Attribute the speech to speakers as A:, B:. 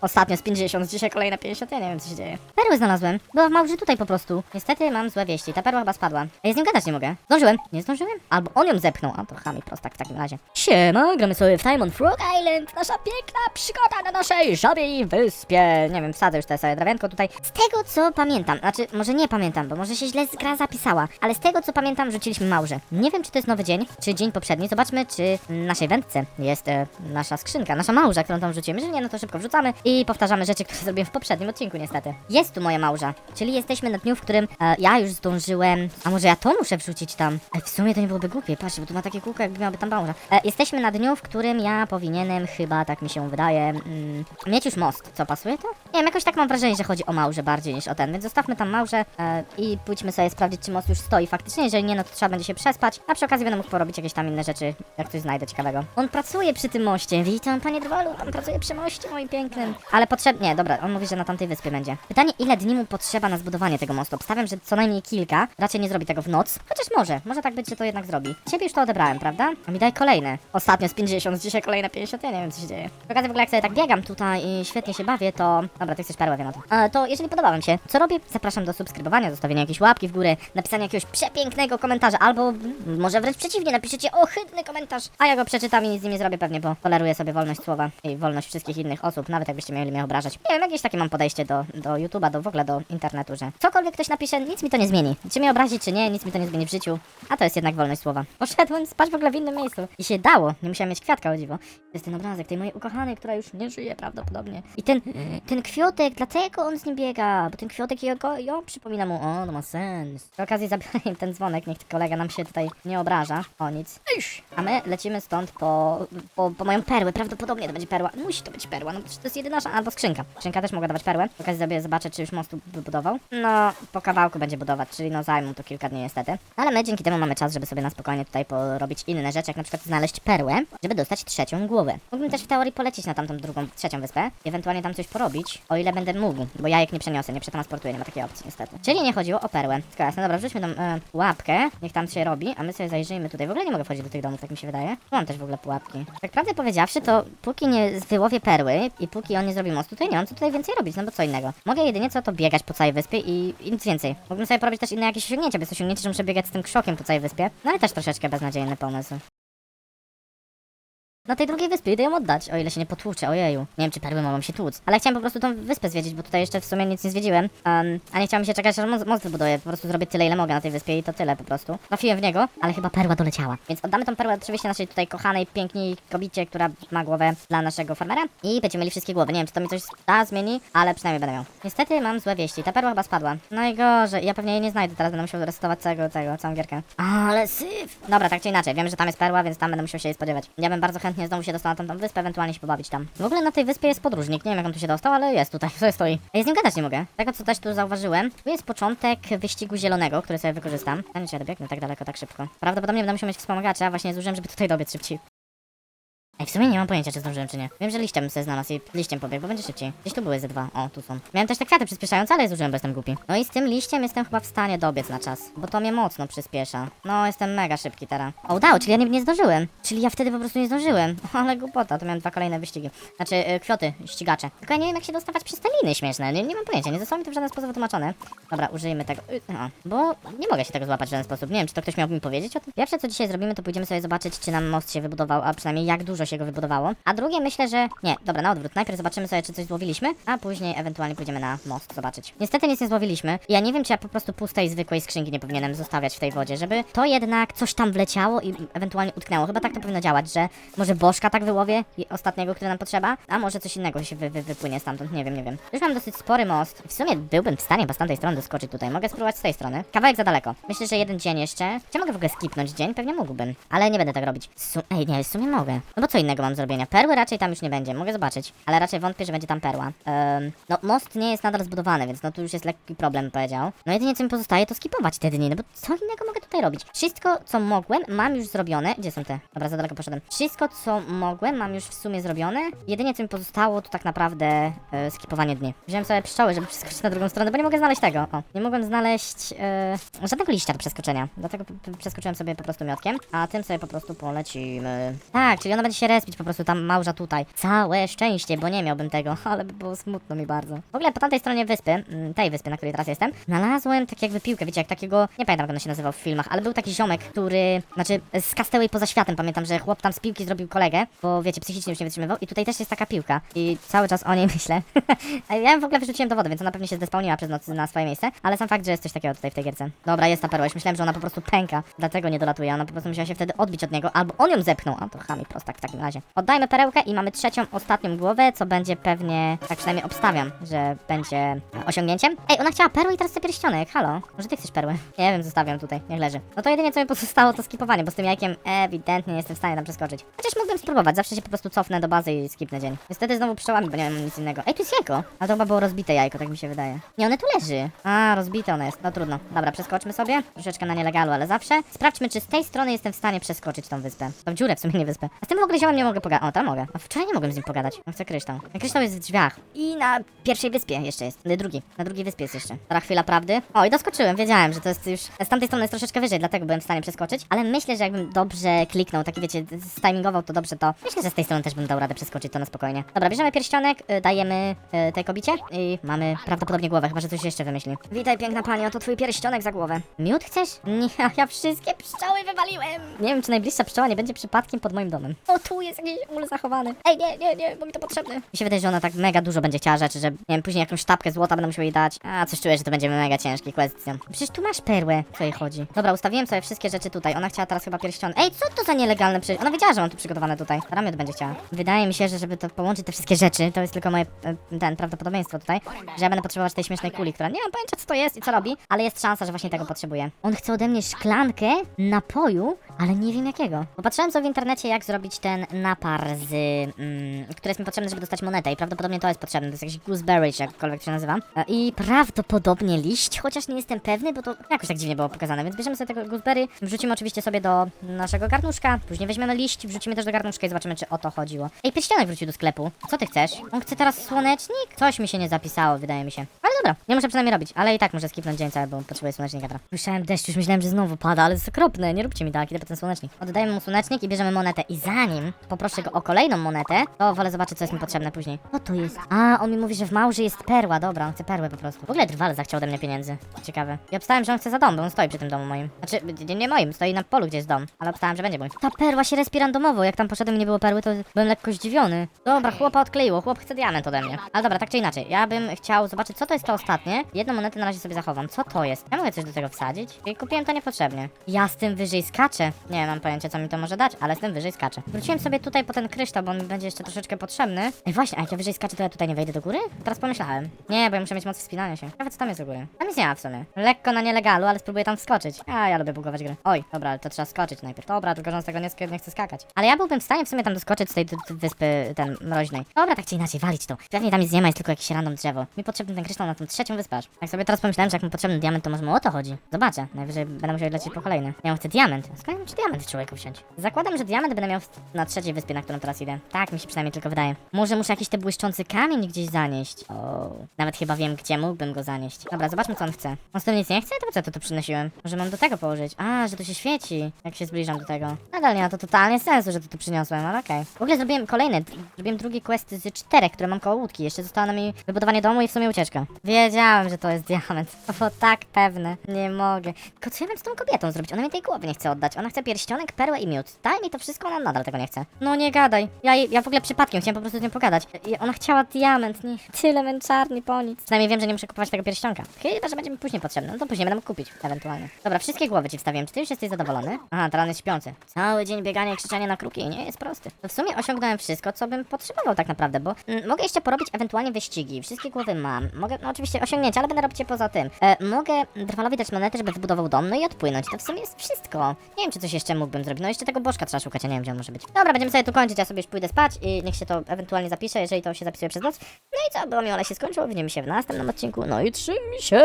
A: Ostatnio z 50, dzisiaj kolejne 50, ja nie wiem co się dzieje. Perły znalazłem. Była w małży tutaj po prostu. Niestety mam złe wieści, ta perła chyba spadła. Ja z nim gadać nie mogę. Zdążyłem. Nie zdążyłem? Albo on ją zepchnął. A to chami prostak w takim razie. Siema, gramy sobie w Time on Frog Island. Nasza piękna przygoda na naszej żabiej wyspie. Nie wiem, wsadzę już te sobie drewienko tutaj. Z tego co pamiętam, znaczy może nie pamiętam, bo może się źle gra zapisała, ale z tego co pamiętam rzuciliśmy małże. Nie wiem czy to jest nowy dzień, czy dzień poprzedni. Zobaczmy czy naszej wędce jest e, nasza skrzynka, nasza małża, którą tam wrzucimy. Jeżeli nie, no to szybko wrzucamy i powtarzamy rzeczy, które zrobiłem w poprzednim odcinku niestety. Jest tu moja małża, czyli jesteśmy na dniu, w którym e, ja już zdążyłem, a może ja to muszę wrzucić tam? Ej, w sumie to nie byłoby głupie, patrzcie, bo tu ma takie kółko, jakby miałaby tam małża. E, jesteśmy na dniu, w którym ja powinienem chyba, tak mi się wydaje, mm, mieć już most. Co, pasuje to? Nie wiem, jakoś tak mam wrażenie, że chodzi o małże bardziej niż o ten, więc zostawmy tam małże e, i pójdźmy sobie sprawdzić, czy most już stoi faktycznie. Jeżeli nie, no to trzeba będzie się przespać, a przy okazji będę mógł porobić jakieś tam inne rzeczy, jak coś znajdę ciekawego. On pracuje przy tym moście, witam panie Drwalu, on pracuje przy moście moim pięknym. Ale potrzebnie, nie, dobra, on mówi, że na tamtej wyspie będzie. Pytanie, ile dni mu potrzeba na zbudowanie tego mostu? Obstawiam, że co najmniej kilka, raczej nie zrobi tego w noc, chociaż może, może tak być, że to jednak zrobi. Ciebie już to odebrałem, prawda? A mi daj kolejne. Ostatnio z 50, dzisiaj kolejne 50, ja nie wiem co się dzieje. Okazji w ogóle jak sobie tak biegam tutaj i świetnie się bawię, to... ty chcesz wiem o tym. E, to jeżeli podoba wam się, co robię? Zapraszam do subskrybowania, zostawienia jakiejś łapki w górę, napisania jakiegoś przepięknego komentarza, albo może wręcz przeciwnie, napiszecie ohydny komentarz, a ja go przeczytam i nic z nim nie zrobię pewnie, bo toleruję sobie wolność słowa i wolność wszystkich innych osób, nawet jakbyście mieli mnie obrażać. Nie wiem, jakieś takie mam podejście do, do YouTube'a, do w ogóle do internetu, że cokolwiek ktoś napisze, nic mi to nie zmieni. Czy mnie obrazi, czy nie, nic mi to nie zmieni w życiu, a to jest jednak wolność słowa. Poszedłem spać w ogóle w innym miejscu i się dało, nie musiałem mieć kwiatka o dziwo. To jest ten obrazek tej mojej ukochanej, która już nie żyje prawdopodobnie. I ten, ten kwiotek, dlatego on z nim biega, bo ten kwiotek jego, ją przypomina mu, o, to ma sens. Przy okazji zabiorę im ten dzwonek, niech kolega nam się tutaj nie obraża o nic. A my lecimy stąd po, po, po moją perłę, prawdopodobnie to będzie perła. Musi to być perła, no to jest jedyna szansa, albo skrzynka. Skrzynka też mogła dawać perłę. Przy okazji sobie zobaczę, czy już mostu wybudował. No, po kawałku będzie budować, czyli no zajmą to kilka dni niestety. Ale my dzięki temu mamy czas, żeby sobie na spokojnie tutaj porobić inne rzeczy, jak na przykład znaleźć perłę, żeby dostać trzecią głowę. Mógłbym też w teorii polecieć na tamtą drugą, trzecią wyspę, ewentualnie tam coś porobić, o ile będę mógł, bo jajek nie przeniosę, nie przetransportuję, nie ma takiej opcji niestety. Czyli nie chodziło o perłę. Tylko jasne, dobra, wrzućmy tam e, pułapkę, niech tam się robi, a my sobie zajrzyjmy tutaj. W ogóle nie mogę wchodzić do tych domów, tak mi się wydaje. Mam też w ogóle pułapki. Tak prawdę powiedziawszy, to póki nie wyłowię perły i póki on nie zrobi mostu, to nie mam co tutaj więcej robić, no bo co innego. Mogę jedynie co to biegać po całej wyspie i, i nic więcej. Mógłbym sobie porobić też inne jakieś osiągnięcia, bez osiągnięcia, że muszę biegać z tym krzokiem po całej wyspie. No ale też troszeczkę beznadziejny pomysł. Na tej drugiej wyspie idę ją oddać, o ile się nie potłuczę, ojeju. Nie wiem, czy perły mogą się tłuc. Ale chciałem po prostu tą wyspę zwiedzić, bo tutaj jeszcze w sumie nic nie zwiedziłem. Um, a nie chciałem się czekać, aż most, most wybuduję. Po prostu zrobię tyle, ile mogę na tej wyspie i to tyle po prostu. Trafiłem w niego, ale chyba perła doleciała. Więc oddamy tą perłę oczywiście naszej tutaj kochanej, piękniej kobicie, która ma głowę dla naszego farmera. I będziemy mieli wszystkie głowy. Nie wiem, czy to mi coś da, zmieni, ale przynajmniej będę miał. Niestety mam złe wieści. Ta perła chyba spadła. Najgorzej. Ja pewnie jej nie znajdę, teraz będę musiał resetować całego tego, całą gierkę. Ale syf! Dobra, tak czy inaczej, wiem, że tam jest perła, więc tam będę musiał się jej spodziewać. Ja bym bardzo chętnie znowu się dostał na tą, tą wyspę, ewentualnie się pobawić tam. W ogóle na tej wyspie jest podróżnik, nie wiem jak on tu się dostał, ale jest tutaj, sobie stoi. Ja z nim gadać nie mogę. Tego co też tu zauważyłem, tu jest początek wyścigu zielonego, który sobie wykorzystam. Ja nie ja dobiegnę tak daleko, tak szybko. Prawdopodobnie będę musiał mieć wspomagacza, właśnie zużyłem, żeby tutaj dobiec szybciej. Ej, w sumie nie mam pojęcia, czy zdążyłem, czy nie. Wiem, że liściem sobie znalazł i liściem pobiegł, bo będzie szybciej. Gdzieś tu były ze dwa. O, tu są. Miałem też te kwiaty przyspieszające, ale je zużyłem, bo jestem głupi. No i z tym liściem jestem chyba w stanie dobiec na czas, bo to mnie mocno przyspiesza. No, jestem mega szybki teraz. O, udało, czyli ja nie, nie zdążyłem. Czyli ja wtedy po prostu nie zdążyłem. Ale głupota, to miałem dwa kolejne wyścigi. Znaczy, y, kwoty, ścigacze. Tylko ja nie wiem, jak się dostawać przez te liny śmieszne. Nie, nie mam pojęcia, nie zostało mi to w żaden sposób wytłumaczone. Dobra, użyjmy tego. Y, o, bo nie mogę się tego złapać w żaden sposób. Nie wiem, czy to ktoś miałby mi powiedzieć o tym. Pierwsze, co dzisiaj zrobimy, to pójdziemy sobie zobaczyć, czy nam most się wybudował, a przynajmniej jak dużo się go wybudowało. A drugie myślę, że... Nie, dobra, na odwrót. Najpierw zobaczymy sobie, czy coś złowiliśmy, a później ewentualnie pójdziemy na most zobaczyć. Niestety nic nie złowiliśmy. Ja nie wiem, czy ja po prostu pustej, zwykłej skrzynki nie powinienem zostawiać w tej wodzie, żeby to jednak coś tam wleciało i ewentualnie utknęło. Chyba tak to powinno działać, że może bożka tak wyłowię ostatniego, który nam potrzeba, a może coś innego się wy, wy, wypłynie stamtąd, nie wiem, nie wiem. Już mam dosyć spory most. W sumie byłbym w stanie, bo z tamtej strony doskoczyć tutaj. Mogę spróbować z tej strony. Kawałek za daleko. Myślę, że jeden dzień jeszcze. Czy mogę w ogóle skipnąć dzień? Pewnie mógłbym. Ale nie będę tak robić. Su Ej, nie, w sumie mogę. No bo co innego mam zrobienia? Perły raczej tam już nie będzie. Mogę zobaczyć. Ale raczej wątpię, że będzie tam perła. Ehm, no, most nie jest nadal zbudowany, więc no tu już jest lekki problem, powiedział. No jedynie co mi pozostaje, to skipować te dni, no bo co innego mogę tutaj robić? Wszystko, co mogłem, mam już zrobione. Gdzie są te? Dobra, za daleko poszedłem. Wszystko, co mogłem, mam już w sumie zrobione. Jedynie, co mi pozostało, to tak naprawdę e, skipowanie dni. Wziąłem sobie pszczoły, żeby przeskoczyć na drugą stronę, bo nie mogę znaleźć tego. O, nie mogłem znaleźć e, żadnego liścia do przeskoczenia. Dlatego przeskoczyłem sobie po prostu miotkiem, a tym sobie po prostu polecimy. Tak, czyli ona będzie się respić po prostu tam małża tutaj. Całe szczęście, bo nie miałbym tego, ale by było smutno mi bardzo. W ogóle po tamtej stronie wyspy, mm, tej wyspy, na której teraz jestem, znalazłem tak jakby piłkę, wiecie, jak takiego, nie pamiętam jak on się nazywał w filmach, ale był taki ziomek, który, znaczy z Castaway poza światem, pamiętam, że chłop tam z piłki zrobił kolegę, bo wiecie, psychicznie już nie wytrzymywał i tutaj też jest taka piłka i cały czas o niej myślę. Ja ją w ogóle wyrzuciłem do wody, więc ona pewnie się zdespałniła przez noc na swoje miejsce, ale sam fakt, że jest coś takiego tutaj w tej gierce. Dobra, jest ta perła, myślałem, że ona po prostu pęka, dlatego nie dolatuje, ona po prostu musiała się wtedy odbić od niego, albo on ją zepchnął, a to chami prostak w takim razie. Oddajmy perełkę i mamy trzecią, ostatnią głowę, co będzie pewnie, tak przynajmniej obstawiam, że będzie osiągnięciem. Ej, ona chciała perłę i teraz chce pierścionek, halo, może ty chcesz? Nie wiem, zostawiam tutaj, niech leży. No to jedynie co mi pozostało to skipowanie, bo z tym jajkiem ewidentnie nie jestem w stanie tam przeskoczyć. Chociaż mógłbym spróbować, zawsze się po prostu cofnę do bazy i skipnę dzień. Niestety znowu pszczołami, bo nie mam nic innego. Ej, tu jest jajko! Ale to chyba było rozbite jajko, tak mi się wydaje. Nie, one tu leży. A, rozbite one jest. No trudno. Dobra, przeskoczmy sobie. Troszeczkę na nielegalu, ale zawsze. Sprawdźmy, czy z tej strony jestem w stanie przeskoczyć tą wyspę. Tą dziurę w sumie, nie wyspę. A z tym w ogóle ziołem nie mogę pogadać. O, tam mogę. A wczoraj nie mogłem z nim pogadać. On chce kryształ. A kryształ jest w drzwiach. I na pierwszej wyspie jeszcze jest. Drugi. Na drugiej wyspie jest jeszcze. Teraz chwila prawdy. O, i doskoczyłem. Wiedziałem, że to jest już... Z tamtej strony jest troszeczkę wyżej, dlatego byłem w stanie przeskoczyć. Ale myślę, że jakbym dobrze kliknął, taki wiecie, stimingował to dobrze, to myślę, że z tej strony też bym dał radę przeskoczyć to na spokojnie. Dobra, bierzemy pierścionek, y, dajemy y, tej kobicie i mamy prawdopodobnie głowę, chyba że coś jeszcze wymyśli. Witaj, piękna pani, oto twój pierścionek za głowę. Miód chcesz? Nie, ja wszystkie pszczoły wywaliłem. Nie wiem, czy najbliższa pszczoła nie będzie przypadkiem pod moim domem. O, tu jest jakiś ul zachowany. Ej, nie, nie, nie, bo mi to potrzebne. Mi się wydaje, że ona tak mega dużo będzie chciała rzeczy, że nie wiem, później jakąś sztabkę złota będę musiał jej dać. A, coś czuję, że to będzie mega ciężki quest. Przecież tu masz perłę. Co jej chodzi? Dobra, ustawiłem sobie wszystkie rzeczy tutaj. Ona chciała teraz chyba pierścionek. Ej, co to za nielegalne przecież? Ona wiedziała, że mam tu przygotowane tutaj. Ramiot będzie chciała. Wydaje mi się, że żeby to połączyć te wszystkie rzeczy, to jest tylko moje, e, ten, prawdopodobieństwo tutaj, że ja będę potrzebować tej śmiesznej kuli, która nie mam pojęcia co to jest i co robi, ale jest szansa, że właśnie tego potrzebuję. On chce ode mnie szklankę napoju, ale nie wiem jakiego. Popatrzyłem sobie w internecie, jak zrobić ten napar z, mm, który jest mi potrzebny, żeby dostać monetę i prawdopodobnie to jest potrzebne. To jest jakiś gooseberry, czy jakkolwiek się nazywa. E, I prawdopodobnie liść, chociaż nie jestem pewny, bo to jakoś tak dziwnie było pokazane, więc bierzemy sobie tego gooseberry, wrzucimy oczywiście sobie do naszego garnuszka, później weźmiemy liść, wrzucimy też do garnuszka i zobaczymy, czy o to chodziło. Ej, pierścionek wrócił do sklepu. Co ty chcesz? On chce teraz słonecznik? Coś mi się nie zapisało, wydaje mi się. Dobra, nie muszę przynajmniej robić, ale i tak muszę skipnąć dzień cały, bo potrzebuję słonecznika teraz. Słyszałem deszcz, już myślałem, że znowu pada, ale to jest okropne, nie róbcie mi tak, idę po ten słonecznik. Oddajemy mu słonecznik i bierzemy monetę i zanim poproszę go o kolejną monetę, to wolę zobaczyć, co jest mi potrzebne później. Co to jest? A, on mi mówi, że w małży jest perła, dobra, on chce perłę po prostu. W ogóle drwal zachciał ode mnie pieniędzy. Ciekawe. I obstałem, że on chce za dom, bo on stoi przy tym domu moim. Znaczy, nie, nie moim, stoi na polu, gdzie jest dom, ale obstałem, że będzie mój. Ta perła się respi randomowo, jak tam poszedłem i nie było perły, to byłem lekko zdziwiony. Dobra, chłopa odkleiło, chłop chce diament ode mnie. Ale dobra, tak czy inaczej, ja bym chciał zobaczyć, co to jest to ostatnie. Jedną monetę na razie sobie zachowam. Co to jest? Ja mogę coś do tego wsadzić? I kupiłem to niepotrzebnie. Ja z tym wyżej skaczę. Nie mam pojęcia, co mi to może dać, ale z tym wyżej skaczę. Wróciłem sobie tutaj po ten kryształ, bo on będzie jeszcze troszeczkę potrzebny. Ej, właśnie, a jak ja wyżej skaczę, to ja tutaj nie wejdę do góry? Teraz pomyślałem. Nie, bo ja muszę mieć moc wspinania się. Nawet co tam jest do góry? Tam jest ja w sumie. Lekko na nielegalu, ale spróbuję tam wskoczyć. A, ja lubię bugować gry. Oj, dobra, ale to trzeba skoczyć najpierw. Dobra, tylko że z tego nie, sk- nie chce skakać. Ale ja byłbym w stanie w sumie tam doskoczyć z tej wyspy, ten, mroźnej. Dobra, tak czy inaczej, walić to. Pewnie tam nic nie ma, jest tylko jakieś random drzewo. Mi potrzebny ten kryształ na tą trzecią wyspę aż. Jak sobie teraz pomyślałem, że jak mi potrzebny diament, to może mu o to chodzi. Zobaczę. Najwyżej będę musiał lecieć po kolejny. Ja chcę diament. Skąd ja wiem, czy diament w człowieku wsiąść? Zakładam, że diament będę miał na trzeciej wyspie, na którą teraz idę. Tak mi się przynajmniej tylko wydaje. Może muszę jakiś te błyszczący kamień gdzieś zanieść. O, nawet chyba wiem, gdzie mógłbym go zanieść. Dobra, zobaczmy, co on chce. On z tym nic nie chce? To po co to tu przynosiłem? Może mam do tego położyć? A, że to się świeci, jak się zbliżam do tego. Nadal nie ma to totalnie sensu, że to tu przyniosłem, ale okej. W ogóle zrobiłem kolejny, zrobiłem drugi quest z czterech, które mam koło łódki. Jeszcze zostało nam mi wybudowanie domu i w sumie ucieczka. Wiedziałem, że to jest diament. Było tak pewne. Nie mogę. Tylko co ja mam z tą kobietą zrobić? Ona mi tej głowy nie chce oddać. Ona chce pierścionek, perłę i miód. Daj mi to wszystko, ona nadal tego nie chce. No nie gadaj. Ja, ja w ogóle przypadkiem chciałem po prostu z nią pogadać. I ona chciała diament, nie. Tyle męczarni po nic. Przynajmniej wiem, że nie muszę kupować tego pierścionka. Chyba, że będzie mi później potrzebne. No to później będę mógł kupić, ewentualnie. Dobra, wszystkie głowy ci wstawiłem. Czy ty już jesteś zadowolony? Aha, teraz jest śpiący. Cały dzień bieganie i krzyczenie na kruki nie jest prosty. To w sumie osiągnąłem wszystko, co bym potrzebował tak naprawdę, bo mm, mogę jeszcze porobić ewentualnie wyścigi. Wszystkie głowy mam. Mogę, no oczywiście osiągnięcia, ale będę robić je poza tym. E, mogę Drwalowi dać monetę, żeby wybudował dom, no i odpłynąć. To w sumie jest wszystko. Nie wiem, czy coś jeszcze mógłbym zrobić. No jeszcze tego bożka trzeba szukać, ja nie wiem, gdzie on może być. Dobra, będziemy sobie tu kończyć, ja sobie już pójdę spać i niech się to ewentualnie zapisze, jeżeli to się zapisuje przez noc. No i co, było mi, ale się skończyło. Widzimy się w następnym odcinku. No i trzymaj się!